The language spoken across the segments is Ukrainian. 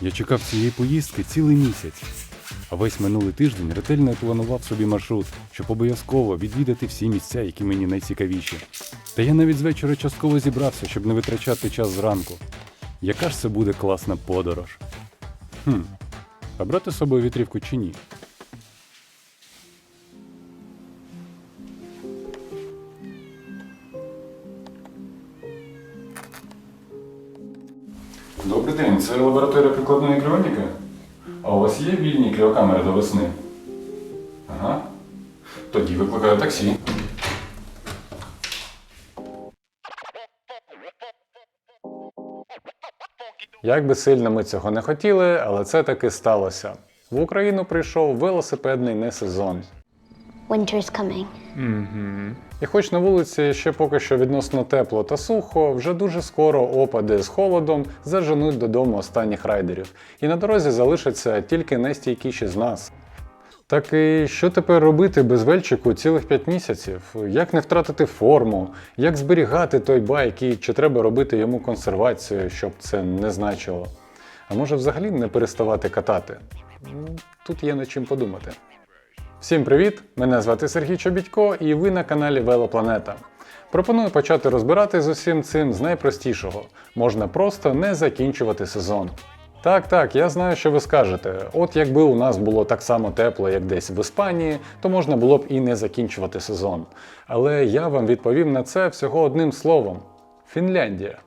Я чекав цієї поїздки цілий місяць. А весь минулий тиждень ретельно планував собі маршрут, щоб обов'язково відвідати всі місця, які мені найцікавіші. Та я навіть з вечора частково зібрався, щоб не витрачати час зранку. Яка ж це буде класна подорож? Хм, а брати з собою вітрівку чи ні? Добрий день, це лабораторія прикладної кріоніки? А у вас є вільні кріокамери до весни? Ага. Тоді викликаю таксі. Як би сильно ми цього не хотіли, але це таки сталося. В Україну прийшов велосипедний несезон. Winter's coming. І хоч на вулиці ще поки що відносно тепло та сухо, вже дуже скоро опади з холодом заженуть додому останніх райдерів, і на дорозі залишаться тільки найстійкіші з нас. Так і що тепер робити без вельчику цілих 5 місяців? Як не втратити форму, як зберігати той байк і чи треба робити йому консервацію, щоб це не значило? А може взагалі не переставати катати? Тут є над чим подумати. Всім привіт! Мене звати Сергій Чобідько і ви на каналі Велопланета. Пропоную почати розбирати з усім цим з найпростішого. Можна просто не закінчувати сезон. Так, так, я знаю, що ви скажете. От якби у нас було так само тепло, як десь в Іспанії, то можна було б і не закінчувати сезон. Але я вам відповім на це всього одним словом: Фінляндія.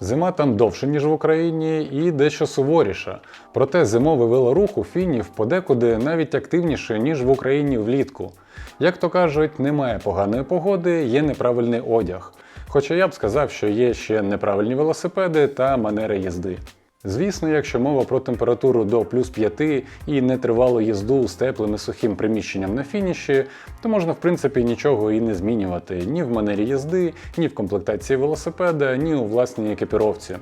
Зима там довше, ніж в Україні, і дещо суворіша. Проте зимовий велорух фінів подекуди навіть активніше, ніж в Україні влітку. Як то кажуть, немає поганої погоди, є неправильний одяг. Хоча я б сказав, що є ще неправильні велосипеди та манери їзди. Звісно, якщо мова про температуру до плюс 5 і нетривалу їзду з теплим і сухим приміщенням на фініші, то можна в принципі нічого і не змінювати ні в манері їзди, ні в комплектації велосипеда, ні у власній екіпіровці.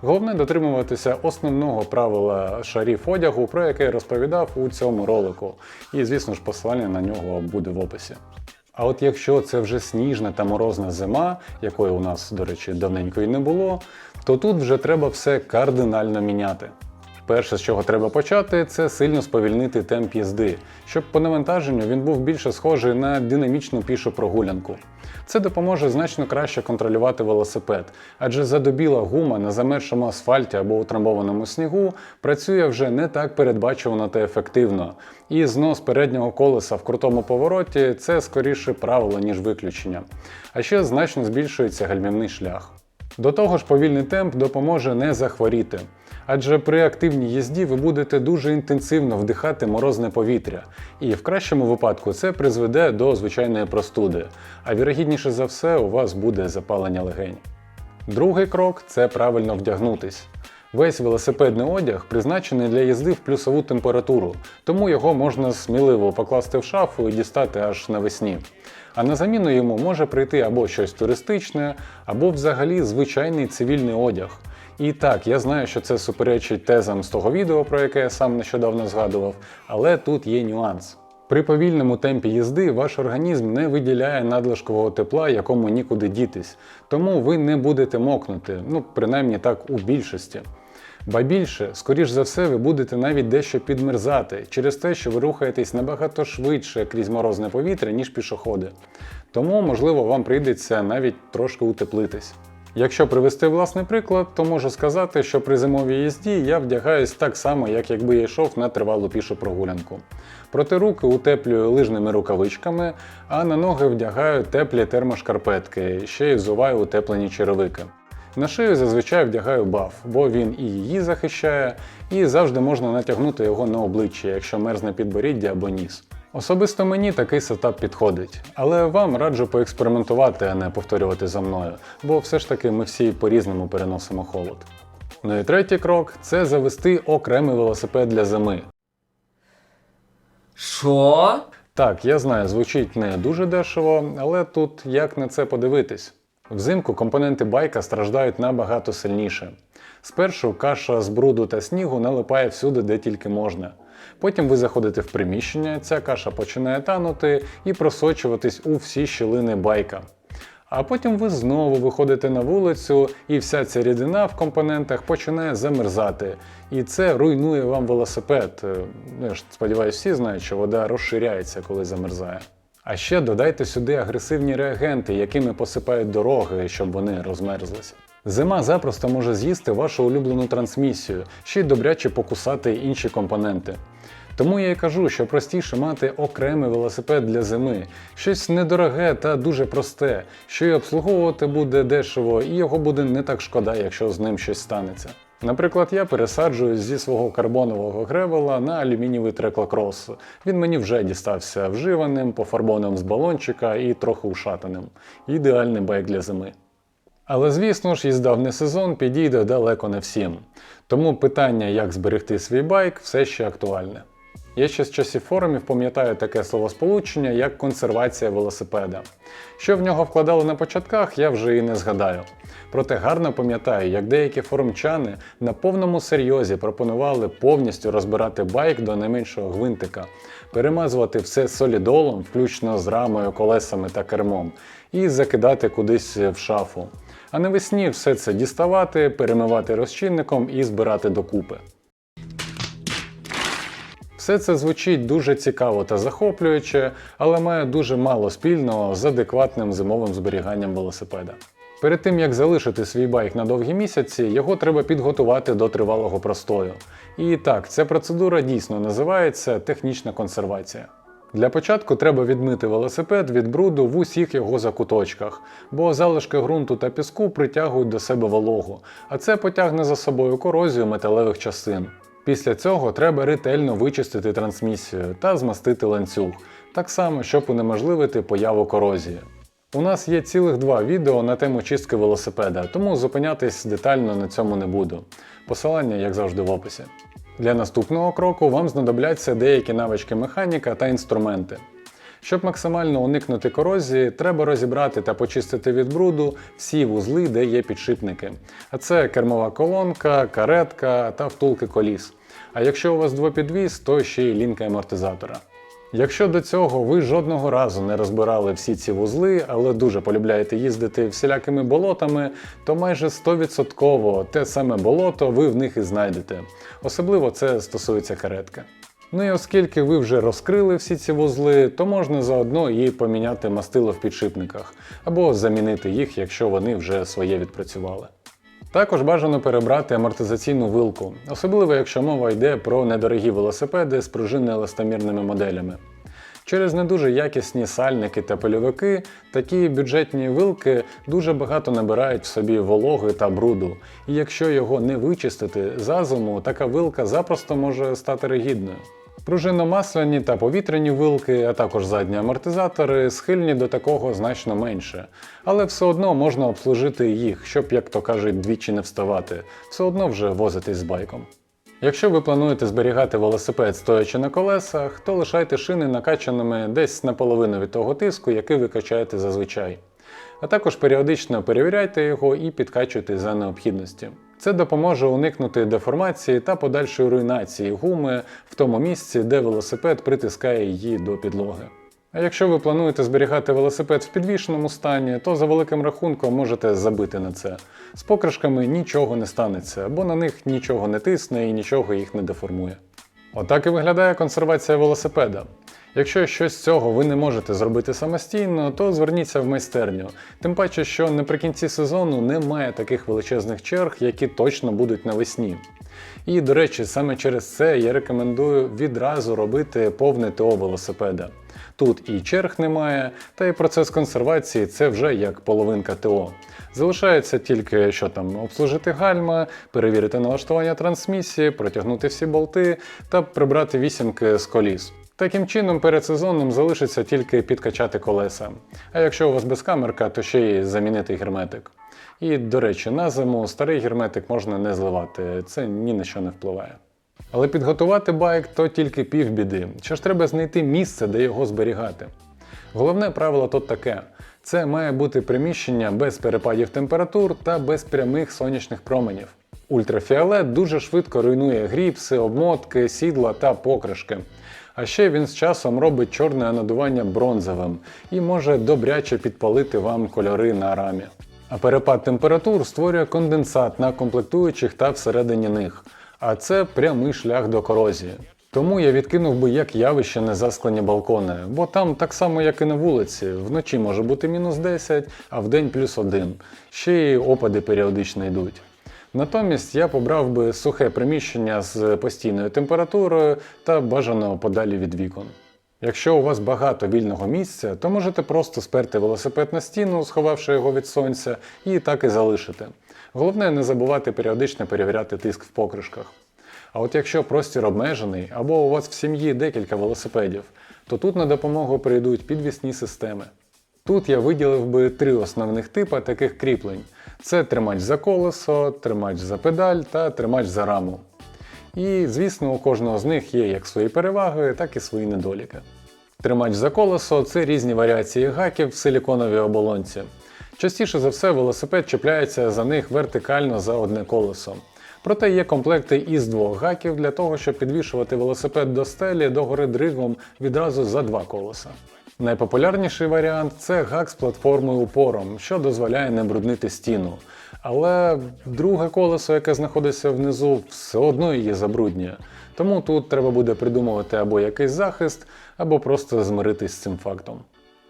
Головне дотримуватися основного правила шарів одягу, про яке я розповідав у цьому ролику. І звісно ж, посилання на нього буде в описі. А от якщо це вже сніжна та морозна зима, якої у нас, до речі, давненько і не було, то тут вже треба все кардинально міняти. Перше, з чого треба почати, це сильно сповільнити темп їзди, щоб по навантаженню він був більше схожий на динамічну пішу прогулянку. Це допоможе значно краще контролювати велосипед, адже задобіла гума на замершому асфальті або утрамбованому снігу працює вже не так передбачувано та ефективно, і знос переднього колеса в крутому повороті це скоріше правило, ніж виключення. А ще значно збільшується гальмівний шлях. До того ж, повільний темп допоможе не захворіти. Адже при активній їзді ви будете дуже інтенсивно вдихати морозне повітря, і в кращому випадку це призведе до звичайної простуди, а вірогідніше за все у вас буде запалення легень. Другий крок це правильно вдягнутись. Весь велосипедний одяг призначений для їзди в плюсову температуру, тому його можна сміливо покласти в шафу і дістати аж навесні. А на заміну йому може прийти або щось туристичне, або взагалі звичайний цивільний одяг. І так, я знаю, що це суперечить тезам з того відео, про яке я сам нещодавно згадував, але тут є нюанс. При повільному темпі їзди ваш організм не виділяє надлишкового тепла, якому нікуди дітись, тому ви не будете мокнути, ну принаймні так у більшості. Ба більше, скоріш за все, ви будете навіть дещо підмерзати через те, що ви рухаєтесь набагато швидше крізь морозне повітря, ніж пішоходи. Тому, можливо, вам прийдеться навіть трошки утеплитись. Якщо привести власний приклад, то можу сказати, що при зимовій їзді я вдягаюсь так само, як якби я йшов на тривалу пішу прогулянку. Проти руки утеплюю лижними рукавичками, а на ноги вдягаю теплі термошкарпетки, ще й взуваю утеплені черевики. На шию зазвичай вдягаю баф, бо він і її захищає, і завжди можна натягнути його на обличчя, якщо мерзне підборіддя або ніс. Особисто мені такий сетап підходить, але вам раджу поекспериментувати, а не повторювати за мною, бо все ж таки ми всі по-різному переносимо холод. Ну і третій крок це завести окремий велосипед для зими. Що? Так, я знаю, звучить не дуже дешево, але тут як на це подивитись. Взимку компоненти байка страждають набагато сильніше. Спершу каша з бруду та снігу налипає всюди, де тільки можна. Потім ви заходите в приміщення, ця каша починає танути і просочуватись у всі щілини байка. А потім ви знову виходите на вулицю, і вся ця рідина в компонентах починає замерзати. І це руйнує вам велосипед. Е, Ну, я ж сподіваюся, всі знають, що вода розширяється, коли замерзає. А ще додайте сюди агресивні реагенти, якими посипають дороги, щоб вони розмерзлися. Зима запросто може з'їсти вашу улюблену трансмісію, ще й добряче покусати інші компоненти. Тому я й кажу, що простіше мати окремий велосипед для зими, щось недороге та дуже просте, що й обслуговувати буде дешево, і його буде не так шкода, якщо з ним щось станеться. Наприклад, я пересаджуюсь зі свого карбонового гревела на алюмінієвий треклакрос. Він мені вже дістався вживаним, пофарбованим з балончика і трохи ушатаним. Ідеальний байк для зими. Але звісно ж, їзда в несезон підійде далеко не всім. Тому питання, як зберегти свій байк, все ще актуальне. Я ще з часів форумів пам'ятаю таке словосполучення, як консервація велосипеда. Що в нього вкладали на початках, я вже і не згадаю. Проте гарно пам'ятаю, як деякі форумчани на повному серйозі пропонували повністю розбирати байк до найменшого гвинтика, перемазувати все солідолом, включно з рамою, колесами та кермом, і закидати кудись в шафу. А навесні все це діставати, перемивати розчинником і збирати докупи. Все це звучить дуже цікаво та захоплююче, але має дуже мало спільного з адекватним зимовим зберіганням велосипеда. Перед тим як залишити свій байк на довгі місяці, його треба підготувати до тривалого простою. І так, ця процедура дійсно називається технічна консервація. Для початку треба відмити велосипед від бруду в усіх його закуточках, бо залишки ґрунту та піску притягують до себе вологу, а це потягне за собою корозію металевих частин. Після цього треба ретельно вичистити трансмісію та змастити ланцюг, так само, щоб унеможливити появу корозії. У нас є цілих два відео на тему чистки велосипеда, тому зупинятись детально на цьому не буду. Посилання, як завжди, в описі. Для наступного кроку вам знадобляться деякі навички механіка та інструменти. Щоб максимально уникнути корозії, треба розібрати та почистити від бруду всі вузли, де є підшипники. А це кермова колонка, каретка та втулки коліс. А якщо у вас двопідвіз, то ще й лінка амортизатора. Якщо до цього ви жодного разу не розбирали всі ці вузли, але дуже полюбляєте їздити всілякими болотами, то майже 100% те саме болото ви в них і знайдете. Особливо це стосується каретки. Ну і оскільки ви вже розкрили всі ці вузли, то можна заодно і поміняти мастило в підшипниках, або замінити їх, якщо вони вже своє відпрацювали. Також бажано перебрати амортизаційну вилку, особливо якщо мова йде про недорогі велосипеди з пружинно-еластомірними моделями. Через не дуже якісні сальники та пильовики такі бюджетні вилки дуже багато набирають в собі вологи та бруду, і якщо його не вичистити за зиму, така вилка запросто може стати ригідною. Пружинно-масляні та повітряні вилки, а також задні амортизатори схильні до такого значно менше, але все одно можна обслужити їх, щоб, як то кажуть, двічі не вставати, все одно вже возитись з байком. Якщо ви плануєте зберігати велосипед стоячи на колесах, то лишайте шини накачаними десь наполовину від того тиску, який ви качаєте зазвичай. А також періодично перевіряйте його і підкачуйте за необхідності. Це допоможе уникнути деформації та подальшої руйнації гуми в тому місці, де велосипед притискає її до підлоги. А якщо ви плануєте зберігати велосипед в підвішеному стані, то за великим рахунком можете забити на це. З покришками нічого не станеться, бо на них нічого не тисне і нічого їх не деформує. Отак і виглядає консервація велосипеда. Якщо щось з цього ви не можете зробити самостійно, то зверніться в майстерню. Тим паче, що наприкінці сезону немає таких величезних черг, які точно будуть навесні. І, до речі, саме через це я рекомендую відразу робити повне ТО велосипеда. Тут і черг немає, та і процес консервації це вже як половинка ТО. Залишається тільки що там обслужити гальма, перевірити налаштування трансмісії, протягнути всі болти та прибрати вісімки з коліс. Таким чином, перед сезоном залишиться тільки підкачати колеса. А якщо у вас безкамерка, то ще й замінити герметик. І, до речі, на зиму старий герметик можна не зливати, це ні на що не впливає. Але підготувати байк то тільки півбіди. Ще ж треба знайти місце, де його зберігати. Головне правило тут таке: це має бути приміщення без перепадів температур та без прямих сонячних променів. Ультрафіолет дуже швидко руйнує гріпси, обмотки, сідла та покришки. А ще він з часом робить чорне анодування бронзовим і може добряче підпалити вам кольори на рамі. А перепад температур створює конденсат на комплектуючих та всередині них, а це прямий шлях до корозії. Тому я відкинув би як явище незасклені балкони, бо там так само, як і на вулиці, вночі може бути мінус 10, а вдень плюс 1. Ще й опади періодично йдуть. Натомість я побрав би сухе приміщення з постійною температурою та бажано подалі від вікон. Якщо у вас багато вільного місця, то можете просто сперти велосипед на стіну, сховавши його від сонця, і так і залишити. Головне не забувати періодично перевіряти тиск в покришках. А от якщо простір обмежений або у вас в сім'ї декілька велосипедів, то тут на допомогу прийдуть підвісні системи. Тут я виділив би три основних типа таких кріплень: це тримач за колесо, тримач за педаль та тримач за раму. І, звісно, у кожного з них є як свої переваги, так і свої недоліки. Тримач за колесо це різні варіації гаків в силіконовій оболонці. Частіше за все велосипед чіпляється за них вертикально за одне колесо. Проте є комплекти із двох гаків для того, щоб підвішувати велосипед до стелі догори дригом відразу за два колеса. Найпопулярніший варіант це гак з платформою упором, що дозволяє не бруднити стіну. Але друге колесо, яке знаходиться внизу, все одно її забруднює. Тому тут треба буде придумувати або якийсь захист, або просто змиритись з цим фактом.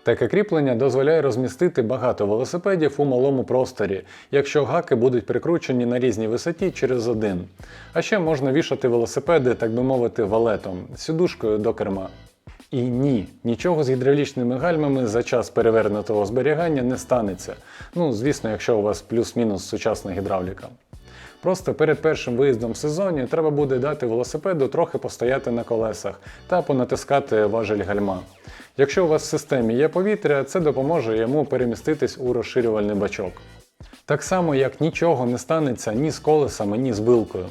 Таке кріплення дозволяє розмістити багато велосипедів у малому просторі, якщо гаки будуть прикручені на різній висоті через один. А ще можна вішати велосипеди, так би мовити, валетом, сідушкою до керма. І ні, нічого з гідравлічними гальмами за час перевернутого зберігання не станеться. Ну, звісно, якщо у вас плюс-мінус сучасна гідравліка. Просто перед першим виїздом в сезоні треба буде дати велосипеду трохи постояти на колесах та понатискати важель гальма. Якщо у вас в системі є повітря, це допоможе йому переміститись у розширювальний бачок. Так само, як нічого не станеться ні з колесами, ні з вилкою.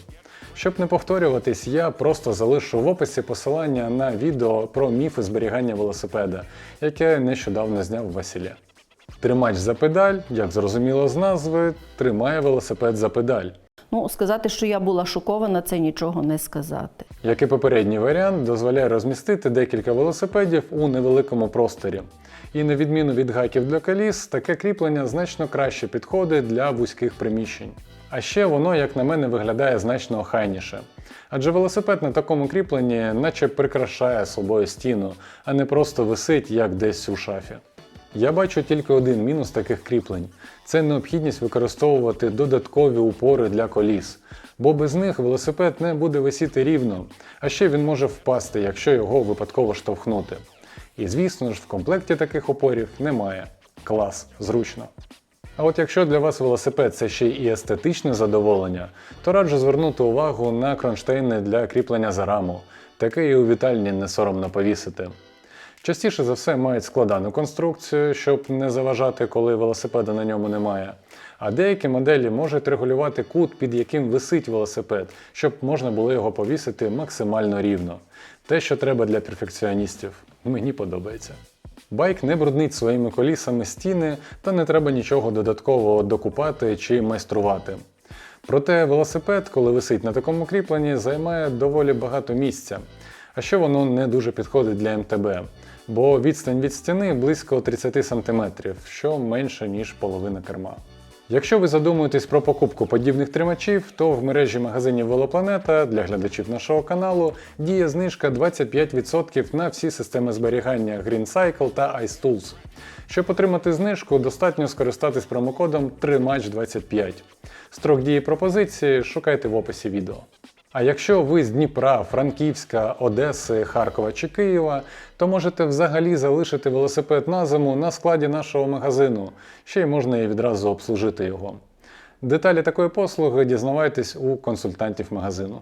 Щоб не повторюватись, я просто залишу в описі посилання на відео про міфи зберігання велосипеда, яке нещодавно зняв Василя. Тримач за педаль, як зрозуміло з назви, тримає велосипед за педаль. Ну, сказати, що я була шокована, це нічого не сказати. Як і попередній варіант, дозволяє розмістити декілька велосипедів у невеликому просторі. І на відміну від гаків для коліс, таке кріплення значно краще підходить для вузьких приміщень. А ще воно, як на мене, виглядає значно охайніше. Адже велосипед на такому кріпленні наче прикрашає собою стіну, а не просто висить як десь у шафі. Я бачу тільки один мінус таких кріплень це необхідність використовувати додаткові упори для коліс, бо без них велосипед не буде висіти рівно, а ще він може впасти, якщо його випадково штовхнути. І звісно ж, в комплекті таких опорів немає. Клас, зручно. А от якщо для вас велосипед це ще і естетичне задоволення, то раджу звернути увагу на кронштейни для кріплення за раму. Таке і у вітальні не соромно повісити. Частіше за все мають складану конструкцію, щоб не заважати, коли велосипеда на ньому немає. А деякі моделі можуть регулювати кут, під яким висить велосипед, щоб можна було його повісити максимально рівно. Те, що треба для перфекціоністів. Мені подобається. Байк не бруднить своїми колісами стіни, та не треба нічого додатково докупати чи майструвати. Проте велосипед, коли висить на такому кріпленні, займає доволі багато місця. А ще воно не дуже підходить для МТБ, бо відстань від стіни близько 30 см, що менше, ніж половина керма. Якщо ви задумуєтесь про покупку подібних тримачів, то в мережі магазинів Велопланета для глядачів нашого каналу діє знижка 25% на всі системи зберігання GreenCycle та iStools. Щоб отримати знижку, достатньо скористатись промокодом TRIMATCH25. Строк дії пропозиції шукайте в описі відео. А якщо ви з Дніпра, Франківська, Одеси, Харкова чи Києва, то можете взагалі залишити велосипед на зиму на складі нашого магазину, ще й можна і відразу обслужити його. Деталі такої послуги дізнавайтесь у консультантів магазину.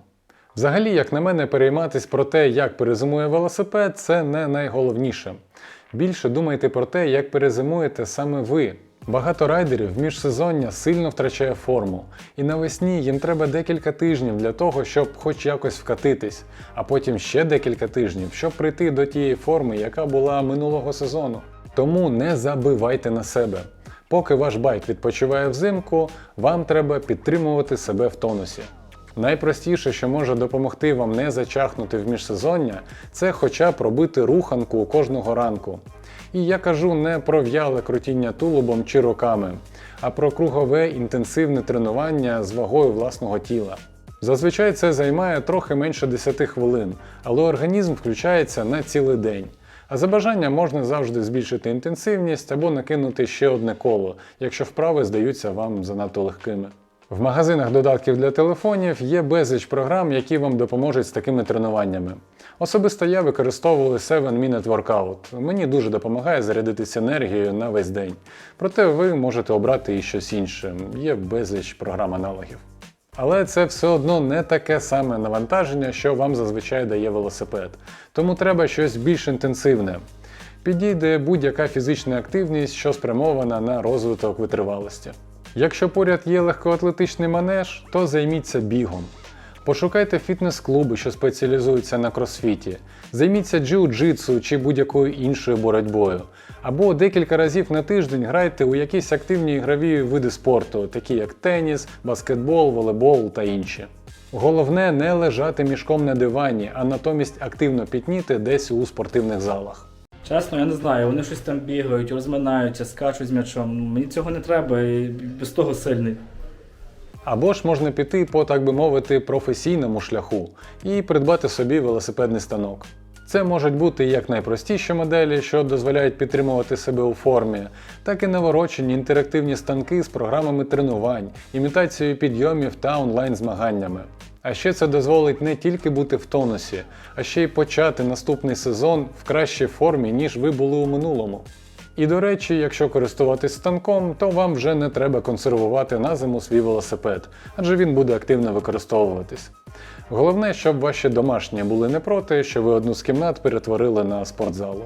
Взагалі, як на мене, перейматись про те, як перезимує велосипед, це не найголовніше. Більше думайте про те, як перезимуєте саме ви. Багато райдерів міжсезоння сильно втрачає форму, і навесні їм треба декілька тижнів для того, щоб хоч якось вкатитись, а потім ще декілька тижнів, щоб прийти до тієї форми, яка була минулого сезону. Тому не забивайте на себе. Поки ваш байк відпочиває взимку, вам треба підтримувати себе в тонусі. Найпростіше, що може допомогти вам не зачахнути в міжсезоння, це хоча б робити руханку кожного ранку. І я кажу не про в'яле крутіння тулубом чи руками, а про кругове інтенсивне тренування з вагою власного тіла. Зазвичай це займає трохи менше 10 хвилин, але організм включається на цілий день. А за бажанням можна завжди збільшити інтенсивність або накинути ще одне коло, якщо вправи здаються вам занадто легкими. В магазинах додатків для телефонів є безліч програм, які вам допоможуть з такими тренуваннями. Особисто я використовую 7 Minute Workout. Мені дуже допомагає зарядитися енергією на весь день. Проте ви можете обрати і щось інше. Є безліч програм аналогів. Але це все одно не таке саме навантаження, що вам зазвичай дає велосипед. Тому треба щось більш інтенсивне. Підійде будь-яка фізична активність, що спрямована на розвиток витривалості. Якщо поряд є легкоатлетичний манеж, то займіться бігом. Пошукайте фітнес-клуби, що спеціалізуються на кросфіті. Займіться джиу-джитсу чи будь-якою іншою боротьбою. Або декілька разів на тиждень грайте у якісь активні ігрові види спорту, такі як теніс, баскетбол, волейбол та інші. Головне не лежати мішком на дивані, а натомість активно пітніти десь у спортивних залах. Чесно, я не знаю. Вони щось там бігають, розминаються, скачуть з м'ячом. Мені цього не треба і без того сильний. Або ж можна піти по, так би мовити, професійному шляху і придбати собі велосипедний станок. Це можуть бути як найпростіші моделі, що дозволяють підтримувати себе у формі, так і наворочені інтерактивні станки з програмами тренувань, імітацією підйомів та онлайн-змаганнями. А ще це дозволить не тільки бути в тонусі, а ще й почати наступний сезон в кращій формі, ніж ви були у минулому. І до речі, якщо користуватись станком, то вам вже не треба консервувати на зиму свій велосипед, адже він буде активно використовуватись. Головне, щоб ваші домашні були не проти, що ви одну з кімнат перетворили на спортзалу.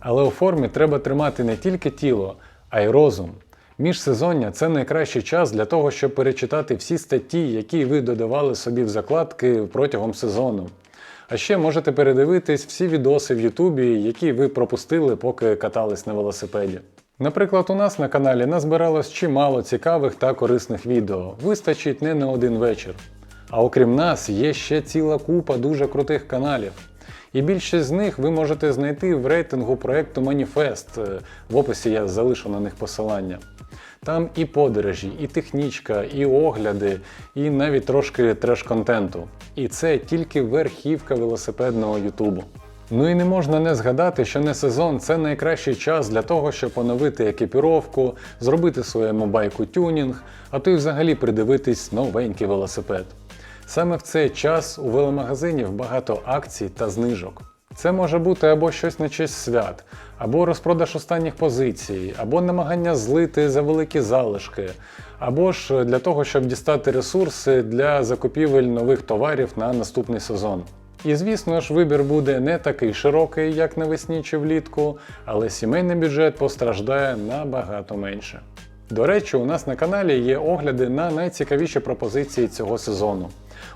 Але у формі треба тримати не тільки тіло, а й розум. Міжсезоння це найкращий час для того, щоб перечитати всі статті, які ви додавали собі в закладки протягом сезону. А ще можете передивитись всі відоси в Ютубі, які ви пропустили, поки катались на велосипеді. Наприклад, у нас на каналі назбиралось чимало цікавих та корисних відео. Вистачить не на один вечір. А окрім нас, є ще ціла купа дуже крутих каналів. І більшість з них ви можете знайти в рейтингу проекту Маніфест. Е, В описі я залишу на них посилання. Там і подорожі, і технічка, і огляди, і навіть трошки треш-контенту. І це тільки верхівка велосипедного Ютубу. Ну і не можна не згадати, що не сезон це найкращий час для того, щоб оновити екіпіровку, зробити своєму байку тюнінг, а то й взагалі придивитись новенький велосипед. Саме в цей час у веломагазинів багато акцій та знижок. Це може бути або щось на честь свят, або розпродаж останніх позицій, або намагання злити за великі залишки, або ж для того, щоб дістати ресурси для закупівель нових товарів на наступний сезон. І звісно ж, вибір буде не такий широкий, як навесні чи влітку, але сімейний бюджет постраждає набагато менше. До речі, у нас на каналі є огляди на найцікавіші пропозиції цього сезону.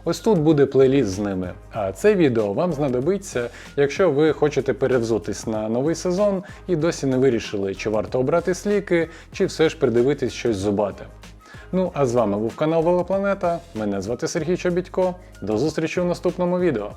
Ось тут буде плейліст з ними. А це відео вам знадобиться, якщо ви хочете перевзутись на новий сезон і досі не вирішили, чи варто обрати сліки, чи все ж придивитись щось зубате. Ну а з вами був канал Велопланета. Мене звати Сергій Чобітько. До зустрічі у наступному відео.